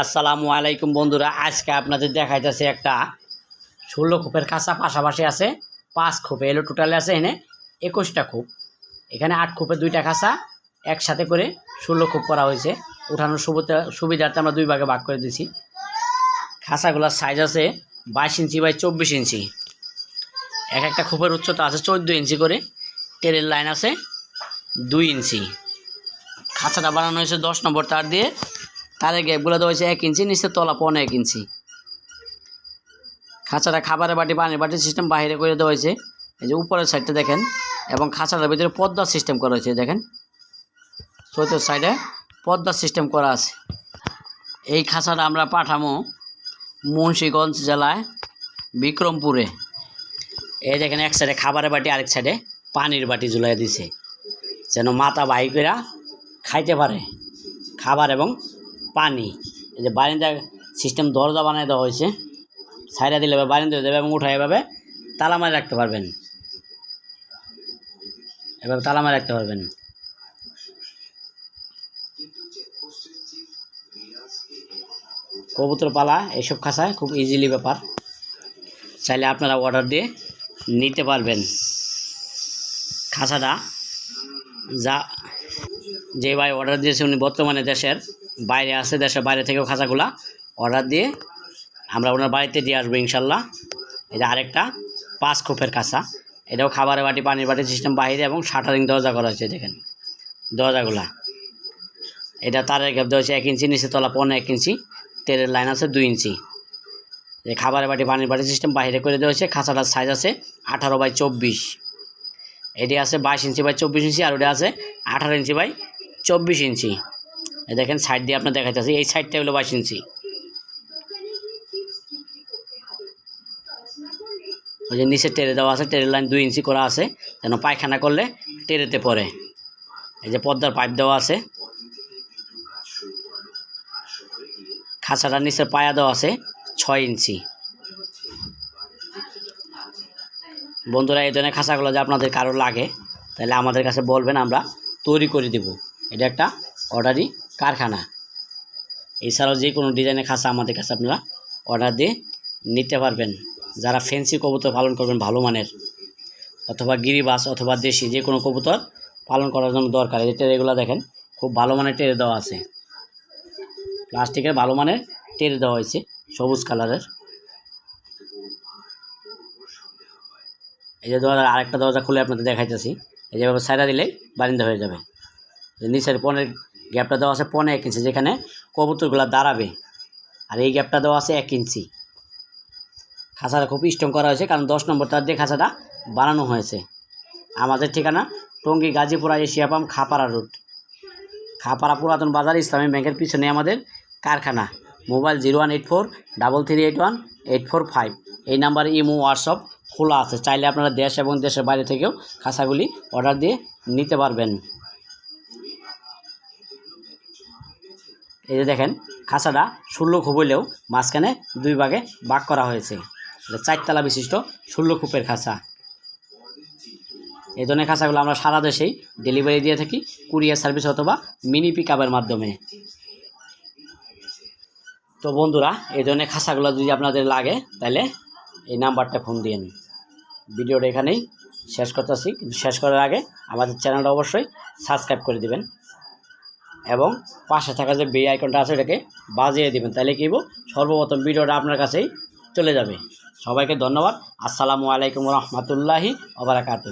আসসালামু আলাইকুম বন্ধুরা, আজকে আপনাদের দেখাইতেছে একটা ষোলো খোপের কাঁচা পাশাপাশি আছে, পাঁচ খোপে, এলো টোটালে আছে এনে একুশটা খোপ। এখানে আট খোপে দুইটা কাঁচা, একসাথে করে ষোলো খোপ করা হয়েছে। উঠানোর সুবিধা সুবিধার্থে আমরা দুই ভাগে ভাগ করে দিয়েছি। খাঁচাগুলোর সাইজ আছে বাইশ ইঞ্চি বাই চব্বিশ ইঞ্চি। এক একটা খোপের উচ্চতা আছে চোদ্দ ইঞ্চি করে। টেরের লাইন আছে দুই ইঞ্চি। খাঁচাটা বানানো হয়েছে দশ নম্বর তার দিয়ে। তারের গ্যাপগুলো দেওয়া হয়েছে এক ইঞ্চি, নিচে তলা পনে এক ইঞ্চি। খাঁচাটা খাবারের বাটি, পানির বাটি সিস্টেম বাইরে করে দেওয়া হয়েছে। এই যে উপরের সাইডটা দেখেন, এবং খাঁচাটার ভিতরে পদ্মার সিস্টেম করা হয়েছে, দেখেন। চৈতর সাইডে পদ্মার সিস্টেম করা আছে। এই খাঁচাটা আমরা পাঠামো মুন্সীগঞ্জ জেলায় বিক্রমপুরে। এই দেখেন, এক সাইডে খাবারের বাটি, আরেক সাইডে পানির বাটি ঝুলাই দিছে। যেন মাথা বাহি করে খাইতে পারে। খাবার এবং পানি। এই যে বারিন্দা সিস্টেম দরজা বানিয়ে দেওয়া হয়েছে সাইডা দিলে বারিন্দা হয়ে যাবে এবং উঠায় এভাবে তালা মারে রাখতে পারবেন। এভাবে তালা মারে রাখতে পারবেন। কবুতর পালা এইসব খাসায় খুব ইজিলি ব্যাপার। চাইলে আপনারা অর্ডার দিয়ে নিতে পারবেন। খাসাটা যা যে ভাই অর্ডার দিয়েছে উনি বর্তমানে দেশের বাইরে আছে, দেশের বাইরে থেকেও খাঁচাগুলা অর্ডার দিয়ে আমরা ওনার বাড়িতে দিয়ে আসব ইনশাল্লাহ। এটা আরেকটা পাঁচ খোপের কাঁচা। এটাও খাবারের বাটি, পানির বাটি সিস্টেম বাইরে এবং শাটারিং দরজা করা হয়েছে, দেখেন। দরজাগুলা। এটা তারের গ্যাপ দেওয়া হয়েছে এক ইঞ্চি নিচে তলা পনেরো এক ইঞ্চি, তেলের লাইন আছে দুই ইঞ্চি। এই খাবারের বাটি, পানির বাটি সিস্টেম বাইরে করে দেওয়া হয়েছে, খাঁচাটার সাইজ আছে আঠারো বাই চব্বিশ। এটি আছে বাইশ ইঞ্চি বাই চব্বিশ ইঞ্চি, আর ওটা আছে আঠারো ইঞ্চি বাই চব্বিশ ইঞ্চি। এই দেখেন সাইড দিয়ে আপনার দেখাইতেছি, এই সাইডটা হলো বাইশ ইঞ্চি। ওই যে নিচে টেরে দেওয়া আছে টেরের লাইন দুই ইঞ্চি করা আছে, যেন পায়খানা করলে টেরেতে পড়ে। এই যে পদ্মার পাইপ দেওয়া আছে। খাঁচাটার নিচে পায়া দেওয়া আছে, ছয় ইঞ্চি। বন্ধুরা, এই ধরনের খাঁচাগুলো যে আপনাদের কারও লাগে, তাহলে আমাদের কাছে বলবেন, আমরা তৈরি করে দেব। এটা একটা অর্ডারি কারখানা। এছাড়াও যে কোনো ডিজাইনের খাঁচা আমাদের কাছে আপনারা অর্ডার দিয়ে নিতে পারবেন। যারা ফেন্সি কবুতর পালন করবেন, ভালো মানের, অথবা গিরিবাস অথবা দেশি, যে কোনো কবুতর পালন করার জন্য দরকার। এই টেরেগুলো দেখেন, খুব ভালো মানের টেরে দেওয়া আছে। প্লাস্টিকের ভালো মানের টেরে দেওয়া হয়েছে, সবুজ কালারের। এই যে দরজা, আরেকটা দরজা খুলে আপনাদের দেখাইতেছি। এই যেভাবে সাইডা দিলেই বারিন্দা হয়ে যাবে। নিচের পনেরো গ্যাপটা দেওয়া আছে পনে এক ইঞ্চি, যেখানে কবুতরগুলো দাঁড়াবে। আর এই গ্যাপটা দেওয়া আছে এক ইঞ্চি। খাঁচাটা খুব স্ট্রং করা হয়েছে, কারণ দশ নম্বর তার দিয়ে খাঁচাটা বানানো হয়েছে। আমাদের ঠিকানা Tongi Gazipura Asia pump Khapara road. Khapara পুরাতন বাজার, ইসলামী ব্যাংকের পিছনে আমাদের কারখানা। Mobile zero one eight four double three eight one eight four five. এই নাম্বারে ইমো, হোয়াটসঅ্যাপ খোলা আছে। চাইলে আপনারা দেশ এবং দেশের বাইরে থেকেও খাঁচাগুলি অর্ডার দিয়ে নিতে পারবেন। এই যে দেখেন খাঁচাটা ষোলো খুব হইলেও মাঝখানে দুই ভাগে ভাগ করা হয়েছে। চারতলা বিশিষ্ট ষোলো খুপের খাঁচা এই ধরনের খাঁচাগুলো আমরা সারা দেশেই ডেলিভারি দিয়ে থাকি কুরিয়ার সার্ভিস অথবা মিনি পিক মাধ্যমে। তো বন্ধুরা, এই ধরনের খাঁচাগুলো যদি আপনাদের লাগে, তাহলে এই নাম্বারটা ফোন দিন ভিডিওটা এখানেই শেষ কিন্তু শেষ করার আগে আমাদের চ্যানেলটা অবশ্যই সাবস্ক্রাইব করে দিবেন। এবং পাশে থাকা যে বে আইকনটা আছে এটাকে বাজিয়ে দেবেন, তাহলে কী সর্বপ্রথম ভিডিওটা আপনার কাছেই চলে যাবে। সবাইকে ধন্যবাদ। আসসালামু আলাইকুম রহমতুল্লাহি ওবরাকাতু